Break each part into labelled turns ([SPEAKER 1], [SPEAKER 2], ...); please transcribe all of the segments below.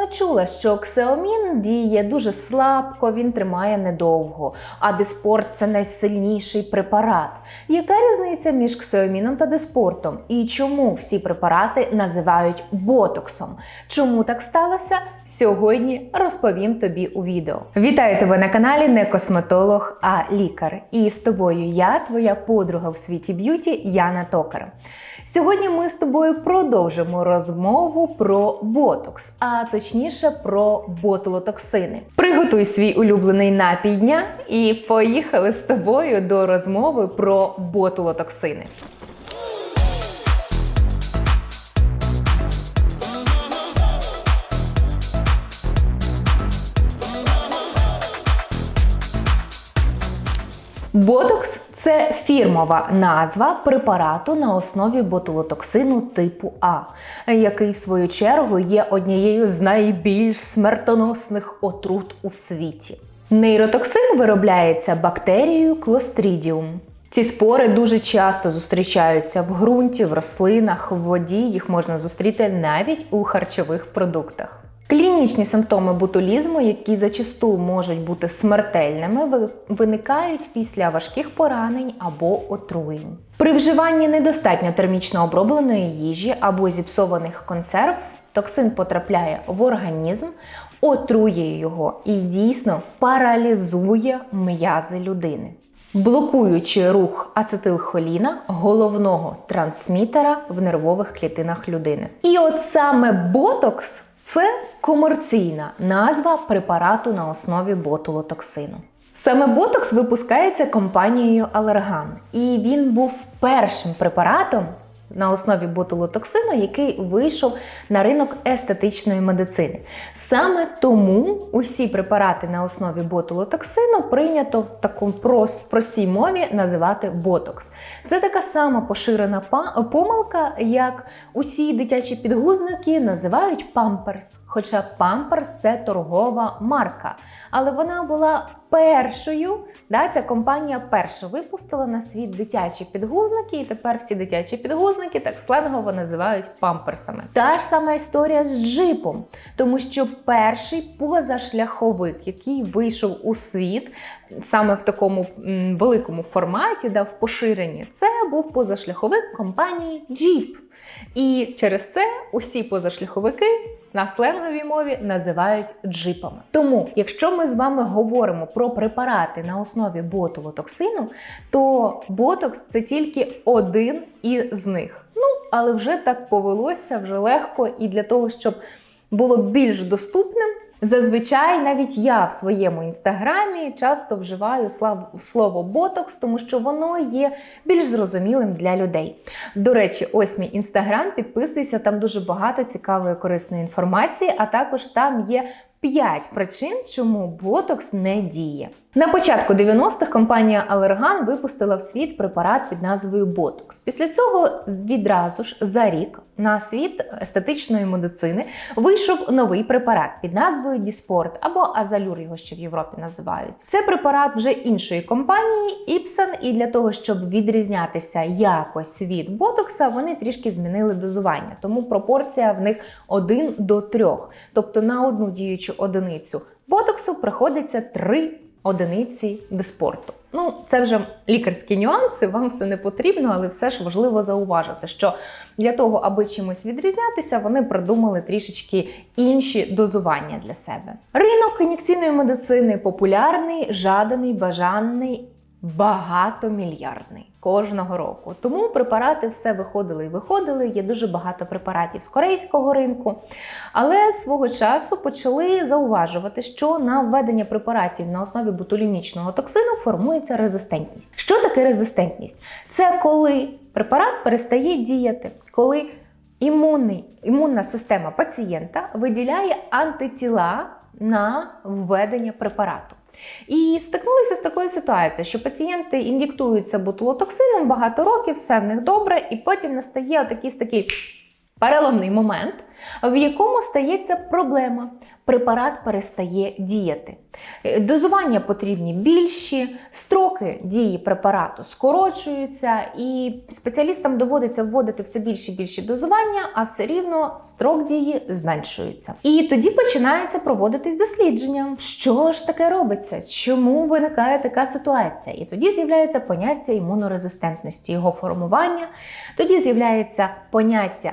[SPEAKER 1] напевно, чула, що ксеомін діє дуже слабко, він тримає недовго, а диспорт це найсильніший препарат. Яка різниця між ксеоміном та диспортом? І чому всі препарати називають ботоксом? Чому так сталося? Сьогодні розповім тобі у відео. Вітаю тебе на каналі не косметолог, а лікар. І з тобою я, твоя подруга в світі б'юті Яна Токар. Сьогодні ми з тобою продовжимо розмову про ботокс, а точніше про ботулотоксини. Приготуй свій улюблений напій дня і поїхали з тобою до розмови про ботулотоксини. Ботокс це фірмова назва препарату на основі ботулотоксину типу А, який в свою чергу є однією з найбільш смертоносних отрут у світі. Нейротоксин виробляється бактерією Clostridium. Ці спори дуже часто зустрічаються в ґрунті, в рослинах, в воді. Їх можна зустріти навіть у харчових продуктах. Клінічні симптоми ботулізму, які зачасту можуть бути смертельними, виникають після важких поранень або отруєнь. При вживанні недостатньо термічно обробленої їжі або зіпсованих консерв токсин потрапляє в організм, отруює його і дійсно паралізує м'язи людини. Блокуючи рух ацетилхоліна, головного трансмітера в нервових клітинах людини. І от саме ботокс це комерційна назва препарату на основі ботулотоксину. Саме ботокс випускається компанією Allergan, і він був першим препаратом на основі ботулотоксину, який вийшов на ринок естетичної медицини. Саме тому усі препарати на основі ботулотоксину прийнято в такому простій мові називати ботокс. Це така сама поширена помилка, як усі дитячі підгузники називають памперс. Хоча памперс це торгова марка. Але вона була першою. Да, ця компанія перша випустила на світ дитячі підгузники, і тепер всі дитячі підгузники так сленгово називають памперсами. Та ж сама історія з джипом, тому що перший позашляховик, який вийшов у світ саме в такому великому форматі, да, в поширенні, це був позашляховик компанії Jeep. І через це усі позашляховики на сленговій мові називають джипами. Тому, якщо ми з вами говоримо про препарати на основі ботулотоксину, то ботокс це тільки один із них. Ну, але вже так повелося, вже легко, і для того, щоб було більш доступним. Зазвичай навіть я в своєму інстаграмі часто вживаю слово ботокс, тому що воно є більш зрозумілим для людей. До речі, ось мій інстаграм, підписуйся, там дуже багато цікавої корисної інформації, а також там є 5 причин, чому ботокс не діє. На початку 90-х компанія Allergan випустила в світ препарат під назвою Ботокс. Після цього відразу ж за рік на світ естетичної медицини вийшов новий препарат під назвою Діспорт або Азалюр, його ще в Європі називають. Це препарат вже іншої компанії Ipsen, і для того, щоб відрізнятися якось від ботокса, вони трішки змінили дозування. Тому пропорція в них 1 до 3. Тобто на одну діючу одиницю ботоксу приходиться 3 одиниці диспорту. Ну, це вже лікарські нюанси, вам все не потрібно, але все ж важливо зауважити, що для того, аби чимось відрізнятися, вони придумали трішечки інші дозування для себе. Ринок ін'єкційної медицини популярний, жаданий, бажаний, багатомільярдний кожного року. Тому препарати все виходили і виходили. Є дуже багато препаратів з корейського ринку. Але свого часу почали зауважувати, що на введення препаратів на основі ботулінічного токсину формується резистентність. Що таке резистентність? Це коли препарат перестає діяти, коли імунний, імунна система пацієнта виділяє антитіла на введення препарату. І стикнулися з такою ситуацією, що пацієнти ін'єктуються бутулотоксином багато років, все в них добре, і потім настає отакий такий переломний момент, в якому стається проблема. Препарат перестає діяти. Е, Дозування потрібні більші, строки дії препарату скорочуються, і спеціалістам доводиться вводити все більше і більші дозування, а все рівно строк дії зменшується. І тоді починається проводитись дослідження. Що ж таке робиться? Чому виникає така ситуація? І тоді з'являється поняття імунорезистентності, його формування. Тоді з'являється поняття.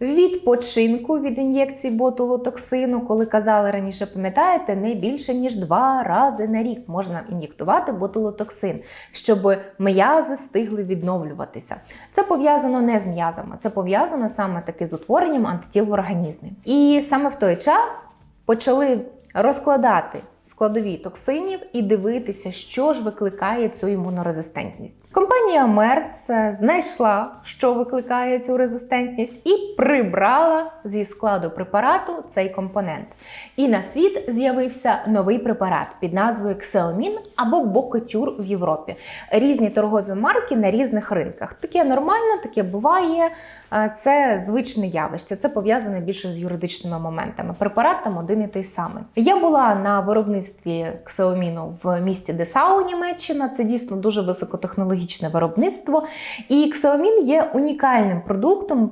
[SPEAKER 1] Відпочинку від ін'єкцій ботулотоксину, коли казали раніше, пам'ятаєте, не більше ніж два рази на рік можна ін'єктувати ботулотоксин, щоб м'язи встигли відновлюватися. Це пов'язано не з м'язами, це пов'язано саме таки з утворенням антитіл в організмі. І саме в той час почали розкладати складові токсинів і дивитися, що ж викликає цю імунорезистентність. Компанія Мерц знайшла, що викликає цю резистентність, і прибрала зі складу препарату цей компонент. І на світ з'явився новий препарат під назвою Xeomin або Бокотюр в Європі. Різні торгові марки на різних ринках. Таке нормально, таке буває. Е, Це звичне явище. Це пов'язане більше з юридичними моментами. Препарат там один і той самий. Я була на виробництві Xeomin в місті Десау, Німеччина. Це дійсно дуже високотехнологічне виробництво. І Xeomin є унікальним продуктом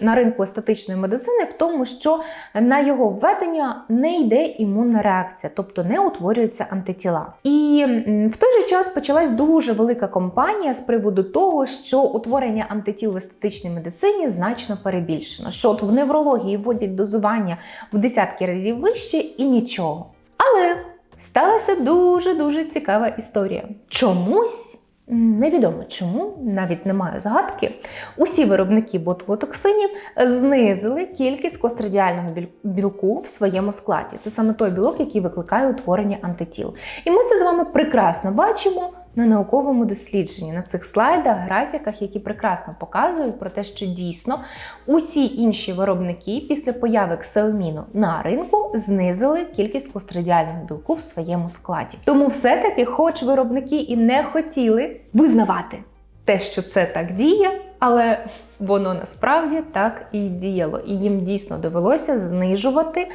[SPEAKER 1] на ринку естетичної медицини, в тому, що на його введення не йде імунна реакція, тобто не утворюються антитіла. І в той же час почалась дуже велика кампанія з приводу того, що утворення антитіл в естетичній медицині значно перебільшено. Що от в неврології вводять дозування в десятки разів вище і нічого. Але сталася дуже дуже цікава історія. Чомусь. Невідомо чому, навіть немає загадки. Усі виробники ботулотоксинів знизили кількість кострадіального білку в своєму складі. Це саме той білок, який викликає утворення антитіл. І ми це з вами прекрасно бачимо на науковому дослідженні на цих слайдах, графіках, які прекрасно показують про те, що дійсно усі інші виробники після появи ксеоміну на ринку знизили кількість кострадіального білку в своєму складі. Тому все-таки, хоч виробники і не хотіли визнавати те, що це так діє, але воно насправді так і діяло. І їм дійсно довелося знижувати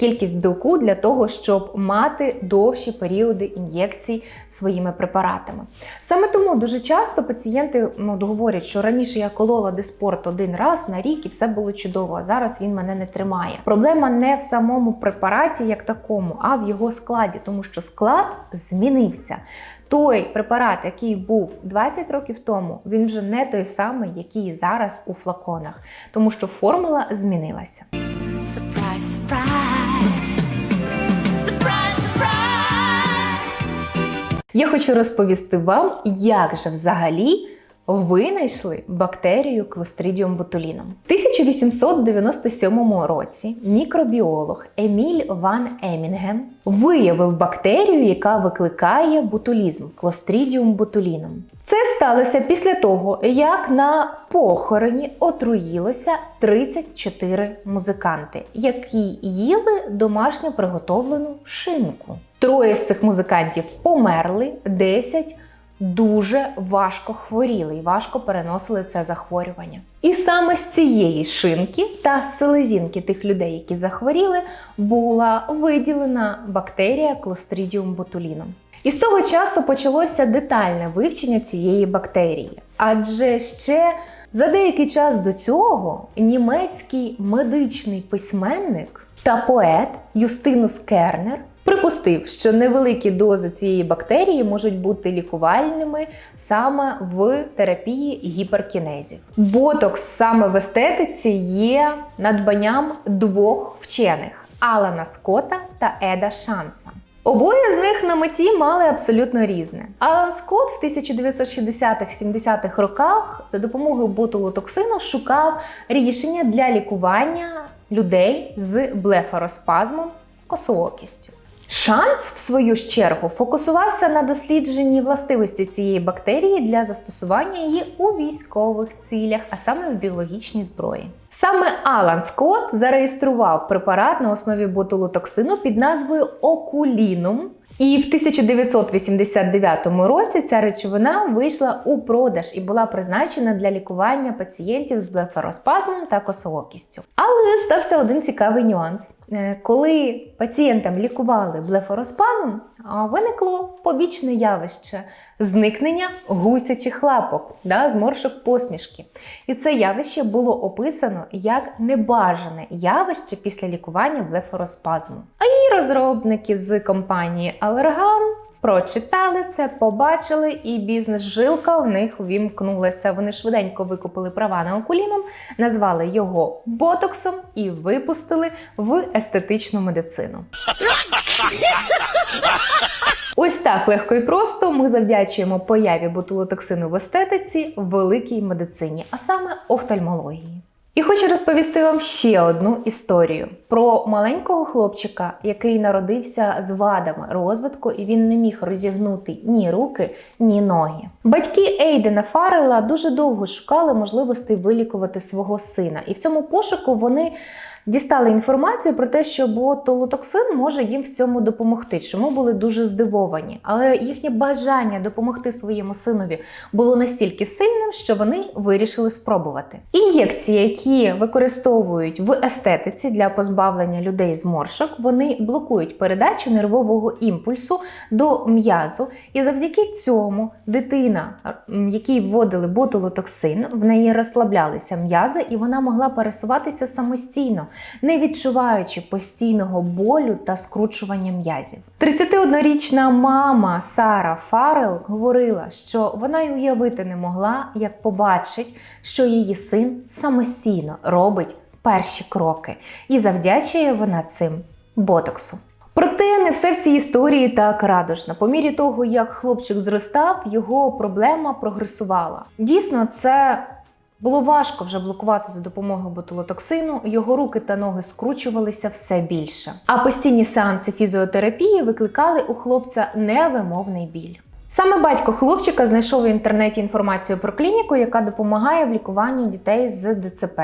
[SPEAKER 1] кількість білку для того, щоб мати довші періоди ін'єкцій своїми препаратами. Саме тому дуже часто пацієнти ну, говорять, що раніше я колола диспорт один раз на рік і все було чудово, а зараз він мене не тримає. Проблема не в самому препараті як такому, а в його складі, тому що склад змінився. Той препарат, який був 20 років тому, він вже не той самий, який зараз у флаконах, тому що формула змінилася.
[SPEAKER 2] Surprise, surprise.
[SPEAKER 1] Я хочу розповісти вам, як же взагалі винайшли бактерію Clostridium botulinum. В 1897 році мікробіолог Еміль Ван Емінгем виявив бактерію, яка викликає ботулізм Clostridium botulinum. Це сталося після того, як на похороні отруїлося 34 музиканти, які їли домашньо приготовлену шинку. Троє з цих музикантів померли, 10 дуже важко хворіли і важко переносили це захворювання. І саме з цієї шинки та селезінки тих людей, які захворіли, була виділена бактерія Clostridium botulinum. І з того часу почалося детальне вивчення цієї бактерії. Адже ще за деякий час до цього німецький медичний письменник та поет Юстинус Кернер припустив, що невеликі дози цієї бактерії можуть бути лікувальними саме в терапії гіперкінезів. Ботокс саме в естетиці є надбанням двох вчених Алана Скотта та Еда Шанса. Обоє з них на меті мали абсолютно різне. Алан Скотт в 1960-70-х роках за допомогою ботулотоксину шукав рішення для лікування людей з блефароспазмом косоокістю. Шанс, в свою чергу, фокусувався на дослідженні властивості цієї бактерії для застосування її у військових цілях, а саме в біологічній зброї. Саме Алан Скотт зареєстрував препарат на основі ботулотоксину під назвою Окулінум І в 1989 році ця речовина вийшла у продаж і була призначена для лікування пацієнтів з блефароспазмом та косоокістю. Але стався один цікавий нюанс. Е, Коли пацієнтам лікували блефароспазм, виникло побічне явище зникнення гусячих лапок, да, зморшок посмішки. І це явище було описано як небажане явище після лікування блефороспазму. А її розробники з компанії Allergan прочитали це, побачили, і бізнес-жилка в них вімкнулася. Вони швиденько викупили права на окуліном, назвали його ботоксом і випустили в естетичну медицину. Ось так легко і просто ми завдячуємо появі ботулотоксину в естетиці в великій медицині, а саме офтальмології. І хочу розповісти вам ще одну історію про маленького хлопчика, який народився з вадами розвитку, і він не міг розігнути ні руки, ні ноги. Батьки Ейдена Фаррела дуже довго шукали можливостей вилікувати свого сина, і в цьому пошуку вони дістали інформацію про те, що ботулотоксин може їм в цьому допомогти, чому були дуже здивовані. Але їхнє бажання допомогти своєму синові було настільки сильним, що вони вирішили спробувати. Ін'єкції, які використовують в естетиці для позбавлення людей зморшок, вони блокують передачу нервового імпульсу до м'язу, і завдяки цьому дитина, якій вводили ботулотоксин, в неї розслаблялися м'язи, і вона могла пересуватися самостійно, не відчуваючи постійного болю та скручування м'язів. 31-річна мама Сара Фарел говорила, що вона й уявити не могла, як побачить, що її син самостійно робить перші кроки, і завдячує вона цим ботоксу. Проте не все в цій історії так радужно. По мірі того, як хлопчик зростав, його проблема прогресувала. Дійсно, це було важко вже блокувати за допомогою ботулотоксину, його руки та ноги скручувалися все більше. А постійні сеанси фізіотерапії викликали у хлопця невимовний біль. Саме батько хлопчика знайшов в інтернеті інформацію про клініку, яка допомагає в лікуванні дітей з ДЦП.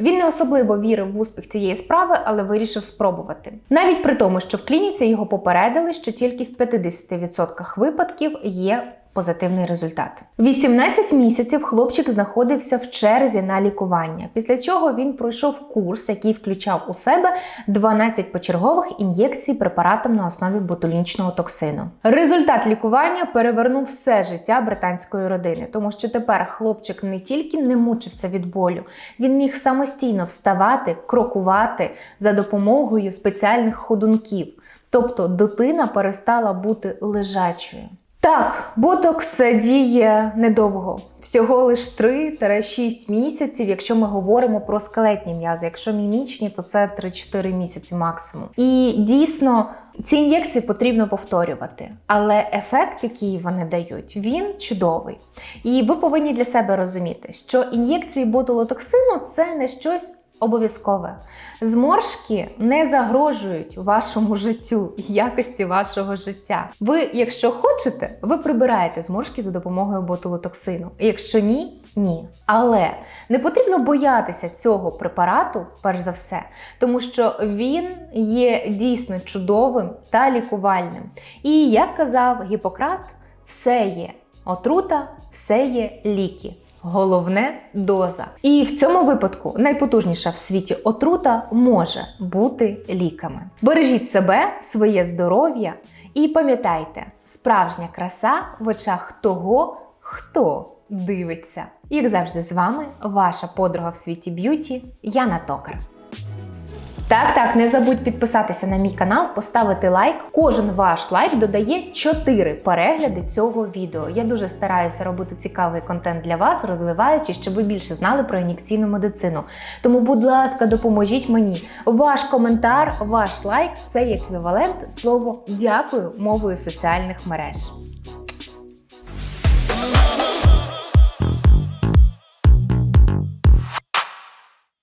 [SPEAKER 1] Він не особливо вірив в успіх цієї справи, але вирішив спробувати. Навіть при тому, що в клініці його попередили, що тільки в 50% випадків є позитивний результат. 18 місяців хлопчик знаходився в черзі на лікування, після чого він пройшов курс, який включав у себе 12 почергових ін'єкцій препаратом на основі ботулінічного токсину. Результат лікування перевернув все життя британської родини, тому що тепер хлопчик не тільки не мучився від болю, він міг самостійно вставати, крокувати за допомогою спеціальних ходунків. Тобто дитина перестала бути лежачою. Так, ботокс діє недовго, всього лиш 3-6 місяців, якщо ми говоримо про скелетні м'язи. Якщо мімічні, то це 3-4 місяці максимум. І дійсно ці ін'єкції потрібно повторювати, але ефект, який вони дають, він чудовий. І ви повинні для себе розуміти, що ін'єкції ботулотоксину це не щось. Обов'язкове зморшки не загрожують вашому життю і якості вашого життя. Ви, якщо хочете, ви прибираєте зморшки за допомогою ботулотоксину. Якщо ні, ні. Але не потрібно боятися цього препарату, перш за все, тому що він є дійсно чудовим та лікувальним. І як казав Гіппократ, все є отрута, все є ліки. Головне доза. І в цьому випадку найпотужніша в світі отрута може бути ліками. Бережіть себе, своє здоров'я і пам'ятайте, справжня краса в очах того, хто дивиться. Як завжди, з вами ваша подруга в світі б'юті Яна Токар. Так, так, не забудь підписатися на мій канал, поставити лайк. Кожен ваш лайк додає 4 перегляди цього відео. Я дуже стараюся робити цікавий контент для вас, розвиваючи, щоб ви більше знали про ін'єкційну медицину. Тому, будь ласка, допоможіть мені. Ваш коментар, ваш лайк це еквівалент слово дякую мовою соціальних мереж.